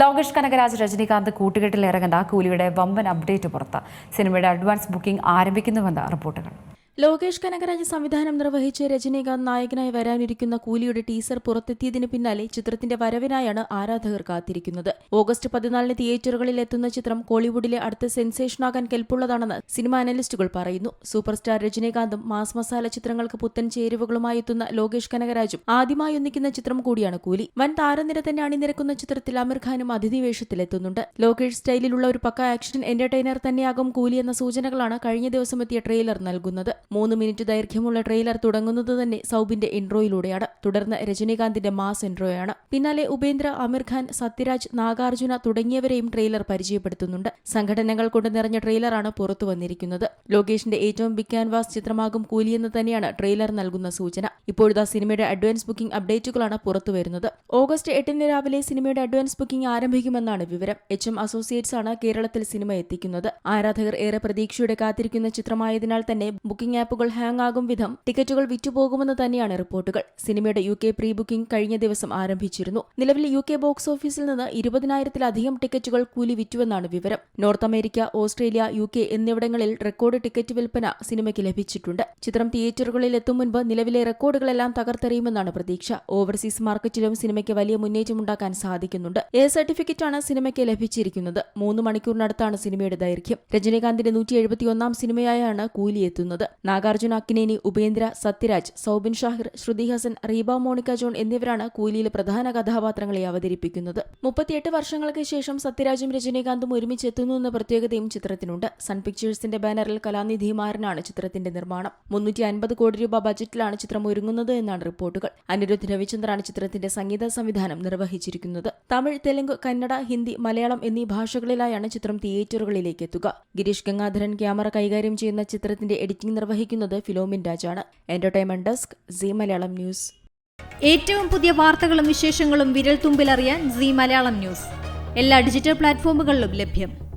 ലോകേഷ് കനകരാജ് രജനീകാന്ത് കൂട്ടുകെട്ടിൽ ഇറങ്ങുന്ന കൂലിയുടെ വമ്പൻ അപ്ഡേറ്റ് പുറത്ത്. സിനിമയുടെ അഡ്വാൻസ് ബുക്കിംഗ് ആരംഭിക്കുന്നുവെന്ന് റിപ്പോർട്ടുകൾ. ലോകേഷ് കനകരാജ് സംവിധാനം നിർവഹിച്ച് രജനീകാന്ത് നായകനായി വരാനിരിക്കുന്ന കൂലിയുടെ ടീസർ പുറത്തെത്തിയതിന് പിന്നാലെ ചിത്രത്തിന്റെ വരവിനായാണ് ആരാധകർ കാത്തിരിക്കുന്നത്. ഓഗസ്റ്റ് പതിനാലിന് തിയേറ്ററുകളിൽ എത്തുന്ന ചിത്രം കോളിവുഡിലെ അടുത്ത സെൻസേഷനാകാൻ കെൽപ്പുള്ളതാണെന്ന് സിനിമ അനലിസ്റ്റുകൾ പറയുന്നു. സൂപ്പർസ്റ്റാർ രജനീകാന്തും മാസ് മസാല ചിത്രങ്ങൾക്ക് പുത്തൻ ചേരുവകളുമായി എത്തുന്ന ലോകേഷ് കനകരാജും ആദ്യമായി ഒന്നിക്കുന്ന ചിത്രം കൂടിയാണ് കൂലി. വൻ താരനിര തന്നെ അണിനിരക്കുന്ന ചിത്രത്തിൽ അമീർ ഖാനും അതിഥി വേഷത്തിലെത്തുന്നുണ്ട് ലോകേഷ് സ്റ്റൈലിലുള്ള ഒരു പക്ക ആക്ഷൻ എന്റർടൈനർ തന്നെയാകും കൂലി എന്ന സൂചനകളാണ് കഴിഞ്ഞ ദിവസം എത്തിയ ട്രെയിലർ നൽകുന്നത്. മൂന്ന് മിനിറ്റ് ദൈർഘ്യമുള്ള ട്രെയിലർ തുടങ്ങുന്നത് തന്നെ സൗബിന്റെ ഇൻട്രോയിലൂടെയാണ്. തുടർന്ന് രജനീകാന്തിന്റെ മാസ് ഇൻട്രോയാണ്. പിന്നാലെ ഉപേന്ദ്ര അമീർ ഖാൻ സത്യരാജ് നാഗാർജുന തുടങ്ങിയവരെയും ട്രെയിലർ പരിചയപ്പെടുത്തുന്നുണ്ട്. സംഘടനകൾ കൊണ്ട് നിറഞ്ഞ ട്രെയിലറാണ് പുറത്തു വന്നിരിക്കുന്നത്. ലോകേഷിന്റെ ഏറ്റവും ബിഗ് ക്യാൻവാസ് ചിത്രമാകും കൂലിയെന്ന് തന്നെയാണ് ട്രെയിലർ നൽകുന്ന സൂചന. ഇപ്പോഴത്തെ സിനിമയുടെ അഡ്വാൻസ് ബുക്കിംഗ് അപ്ഡേറ്റുകളാണ് പുറത്തു വരുന്നത്. ഓഗസ്റ്റ് എട്ടിന് രാവിലെ സിനിമയുടെ അഡ്വാൻസ് ബുക്കിംഗ് ആരംഭിക്കുമെന്നാണ് വിവരം. എച്ച് എം അസോസിയേറ്റ്സ് ആണ് കേരളത്തിൽ സിനിമ എത്തിക്കുന്നത്. ആരാധകർ ഏറെ പ്രതീക്ഷയോടെ കാത്തിരിക്കുന്ന ചിത്രമായതിനാൽ തന്നെ ബുക്കിംഗ് ആപ്പുകൾ ഹാങ് ആകും വിധം ടിക്കറ്റുകൾ വിറ്റുപോകുമെന്ന് തന്നെയാണ് റിപ്പോർട്ടുകൾ. സിനിമയുടെ യു കെ പ്രീ ബുക്കിംഗ് കഴിഞ്ഞ ദിവസം ആരംഭിച്ചിരുന്നു. നിലവിൽ യു കെ ബോക്സ് ഓഫീസിൽ നിന്ന് ഇരുപതിനായിരത്തിലധികം ടിക്കറ്റുകൾ കൂലി വിറ്റുവെന്നാണ് വിവരം. North America Australia U K എന്നിവിടങ്ങളിൽ റെക്കോർഡ് ടിക്കറ്റ് വിൽപ്പന സിനിമയ്ക്ക് ലഭിച്ചിട്ടുണ്ട്. ചിത്രം തിയേറ്ററുകളിൽ എത്തും മുൻപ് നിലവിലെ റെക്കോർഡുകളെല്ലാം തകർത്തെറിയുമെന്നാണ് പ്രതീക്ഷ. ഓവർസീസ് മാർക്കറ്റിലും സിനിമയ്ക്ക് വലിയ മുന്നേറ്റമുണ്ടാക്കാൻ സാധിക്കുന്നുണ്ട്. എ സർട്ടിഫിക്കറ്റാണ് സിനിമയ്ക്ക് ലഭിച്ചിരിക്കുന്നത്. മൂന്ന് മണിക്കൂറിനടുത്താണ് സിനിമയുടെ ദൈർഘ്യം. രജനീകാന്തിന്റെ നൂറ്റി എഴുപത്തിയൊന്നാം സിനിമയായാണ് കൂലി എത്തുന്നത് നാഗാർജുന അക്കിനേനി ഉപേന്ദ്ര സത്യരാജ് സൗബിൻ ഷാഹിർ ശ്രുതി ഹസൻ റീബ മോണിക്ക ജോൺ എന്നിവരാണ് കൂലിയിൽ പ്രധാന കഥാപാത്രങ്ങളെ അവതരിപ്പിക്കുന്നത്. മുപ്പത്തിയെട്ട് വർഷങ്ങൾക്ക് ശേഷം സത്യരാജും രജനീകാന്തും ഒരുമിച്ച് എത്തുന്നു എന്ന പ്രത്യേകതയും ചിത്രത്തിനുണ്ട്. സൺ പിക്ചേഴ്സിന്റെ ബാനറിൽ കലാനിധി മാരനാണ് ചിത്രത്തിന്റെ നിർമ്മാണം. മുന്നൂറ്റി അൻപത് കോടി രൂപ ബജറ്റിലാണ് ചിത്രം ഒരുങ്ങുന്നത് എന്നാണ് റിപ്പോർട്ടുകൾ. അനിരുദ്ധ് രവിചന്ദ്രാണ് ചിത്രത്തിന്റെ സംഗീത സംവിധാനം നിർവഹിച്ചിരിക്കുന്നത്. തമിഴ് തെലുങ്ക് കന്നഡ ഹിന്ദി മലയാളം എന്നീ ഭാഷകളിലായാണ് ചിത്രം തിയേറ്ററുകളിലേക്ക് എത്തുക. ഗിരീഷ് ഗംഗാധരൻ ക്യാമറ കൈകാര്യം ചെയ്യുന്ന ചിത്രത്തിന്റെ എഡിറ്റിംഗ് നിർവഹിക്കുന്നത് Philomin രാജാണ്. Entertainment desk Zee Malayalam news. ഏറ്റവും പുതിയ വാർത്തകളും വിശേഷങ്ങളും വിരൽ തുമ്പിലറിയാൻ സി മലയാളം ന്യൂസ്. എല്ലാ ഡിജിറ്റൽ പ്ലാറ്റ്ഫോമുകളിലും ലഭ്യം.